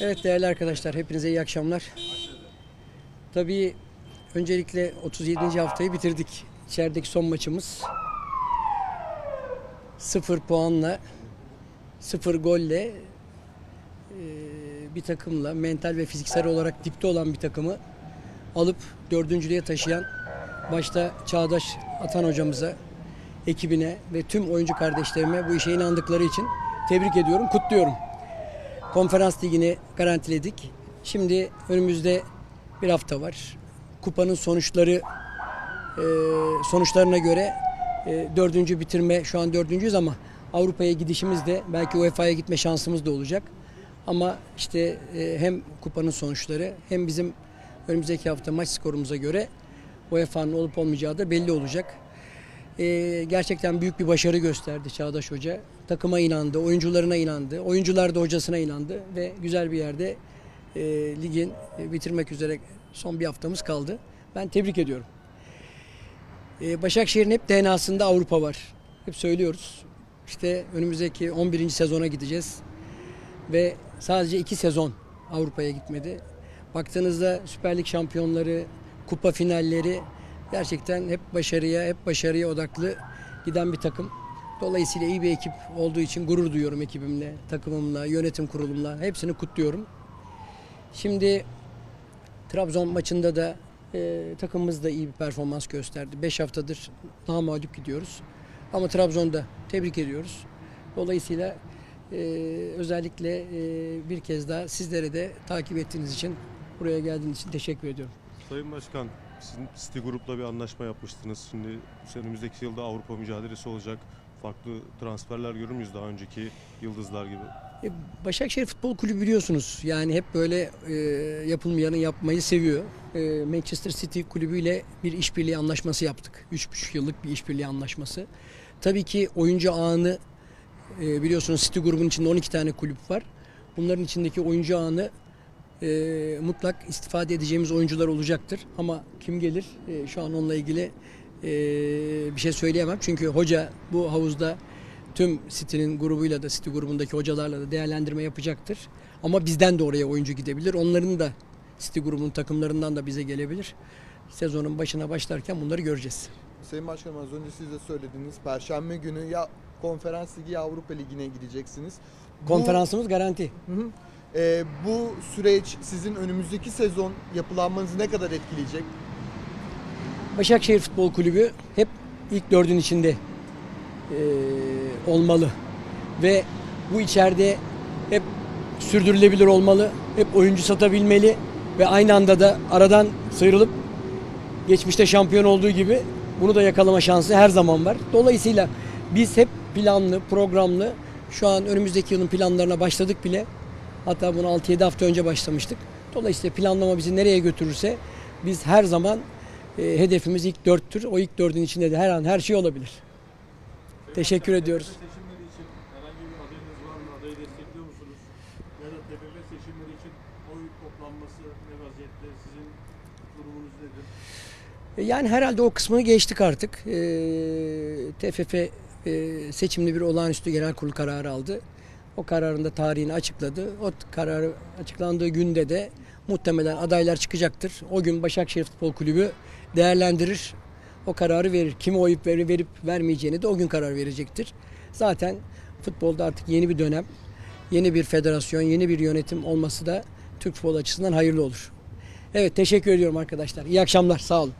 Evet değerli arkadaşlar hepinize iyi akşamlar. Tabii öncelikle 37. haftayı bitirdik. İçerideki son maçımız 0 puanla 0 golle eee, bir takımla mental ve fiziksel olarak dipte olan bir takımı alıp dördüncülüğe taşıyan başta Çağdaş Atan hocamıza, ekibine ve tüm oyuncu kardeşlerime bu işe inandıkları için tebrik ediyorum, kutluyorum. Konferans ligini garantiledik. Şimdi önümüzde bir hafta var. Kupanın sonuçları e, sonuçlarına göre e, dördüncü bitirme şu an dördüncüyüz ama Avrupa'ya gidişimiz de belki UEFA'ya gitme şansımız da olacak. Ama işte e, hem kupanın sonuçları hem bizim önümüzdeki hafta maç skorumuza göre UEFA'nın olup olmayacağı da belli olacak. Ee, gerçekten büyük bir başarı gösterdi Çağdaş Hoca. Takıma inandı, oyuncularına inandı, oyuncular da hocasına inandı ve güzel bir yerde e, ligin e, bitirmek üzere son bir haftamız kaldı. Ben tebrik ediyorum. Ee, Başakşehir'in hep DNA'sında Avrupa var. Hep söylüyoruz. İşte önümüzdeki 11. sezona gideceğiz. Ve sadece iki sezon Avrupa'ya gitmedi. Baktığınızda Süper Lig şampiyonları, kupa finalleri gerçekten hep başarıya, hep başarıya odaklı giden bir takım. Dolayısıyla iyi bir ekip olduğu için gurur duyuyorum ekibimle, takımımla, yönetim kurulumla. Hepsini kutluyorum. Şimdi Trabzon maçında da e, takımımız da iyi bir performans gösterdi. 5 haftadır daha mağlup gidiyoruz. Ama Trabzon'da tebrik ediyoruz. Dolayısıyla e, özellikle e, bir kez daha sizlere de takip ettiğiniz için, buraya geldiğiniz için teşekkür ediyorum. Sayın Başkan, sizin City Group'la bir anlaşma yapmıştınız. Şimdi önümüzdeki yılda Avrupa mücadelesi olacak. Farklı transferler görür müyüz daha önceki yıldızlar gibi? E, Başakşehir Futbol Kulübü biliyorsunuz yani hep böyle e, yapılmayanı yapmayı seviyor. E, Manchester City kulübüyle bir işbirliği anlaşması yaptık. 3,5 yıllık bir işbirliği anlaşması. Tabii ki oyuncu ağını e, biliyorsunuz City grubun içinde 12 tane kulüp var. Bunların içindeki oyuncu ağını e, mutlak istifade edeceğimiz oyuncular olacaktır. Ama kim gelir e, şu an onunla ilgili e, bir şey söyleyemem. Çünkü hoca bu havuzda tüm City'nin grubuyla da City grubundaki hocalarla da değerlendirme yapacaktır. Ama bizden de oraya oyuncu gidebilir. Onların da City grubunun takımlarından da bize gelebilir. Sezonun başına başlarken bunları göreceğiz. Sayın Başkanım az önce siz de söylediniz. Perşembe günü ya Konferans Ligi ya Avrupa Ligi'ne gideceksiniz. Bu- Konferansımız garanti. Hı hı. Ee, bu süreç sizin önümüzdeki sezon yapılanmanızı ne kadar etkileyecek? Başakşehir Futbol Kulübü hep ilk dördün içinde eee, olmalı. Ve bu içeride hep sürdürülebilir olmalı. Hep oyuncu satabilmeli ve aynı anda da aradan sıyrılıp geçmişte şampiyon olduğu gibi bunu da yakalama şansı her zaman var. Dolayısıyla biz hep planlı, programlı şu an önümüzdeki yılın planlarına başladık bile. Hatta bunu 6-7 hafta önce başlamıştık. Dolayısıyla planlama bizi nereye götürürse biz her zaman e, hedefimiz ilk dörttür. O ilk dördün içinde de her an her şey olabilir. Teşekkür ediyoruz. seçimleri için herhangi bir adayınız var mı? Adayı destekliyor musunuz? Ya da TFF seçimleri için oy toplanması ne vaziyette? Sizin durumunuz nedir? E, Yani herhalde o kısmını geçtik artık. E, TFF e, seçimli bir olağanüstü genel kurul kararı aldı. O kararın da tarihini açıkladı. O kararı açıklandığı günde de muhtemelen adaylar çıkacaktır. O gün Başakşehir Futbol Kulübü değerlendirir. O kararı verir. Kime oy verip, verip vermeyeceğini de o gün karar verecektir. Zaten futbolda artık yeni bir dönem, yeni bir federasyon, yeni bir yönetim olması da Türk futbol açısından hayırlı olur. Evet teşekkür ediyorum arkadaşlar. İyi akşamlar. Sağ olun.